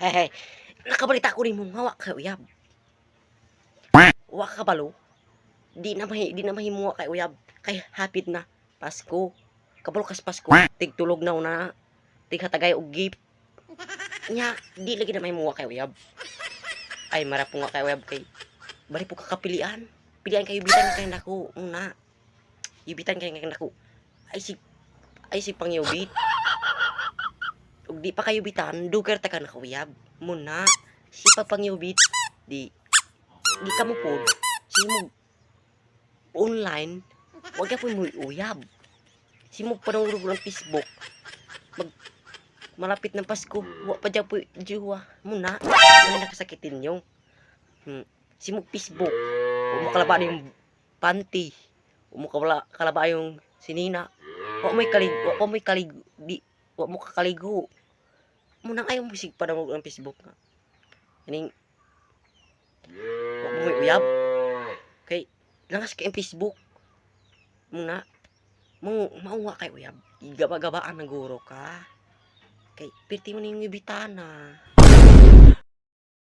Hehe. Nakabalita ko ni mong hawak kay uyab. Wa ka balo. Di na mahi di na mahimuwa kay uyab. Kay hapit na Pasko. Kabalo kas Pasko. Tigtulog na una. Tighatagay og gift. Nya, di lagi na mahimuwa kay uyab. Ay mara po nga kay uyab kay bari po kakapilian. Pilian kayo bitan kay nako una. Yubitan kay nako. Ay si ay si pangyubit. Ug di pa kayo bitan, dugar ta ka nakawiyab. Muna, si pa pangyubit, di, di ka mo po, si mo, online, wag ka po mo uyab. Si mo panulog ng Facebook, mag, malapit ng Pasko, wa pa dyan po jiwa. Muna, may nakasakitin yung, hmm, si mo Facebook, wa mo kalaba yung panty, wa mo kalaba, kalaba yung sinina, wa mo'y kalig, wa pa mo'y kalig, di, wa mo kakaligo. Munang ayaw musig pa ng ng Facebook nga. Kaning, wa mo uyab. Kay, langas kay ang Facebook. Muna, mo, mauwa kay uyab. Gaba-gabaan ng guro ka. Kay, pirti mo na yung ibitana.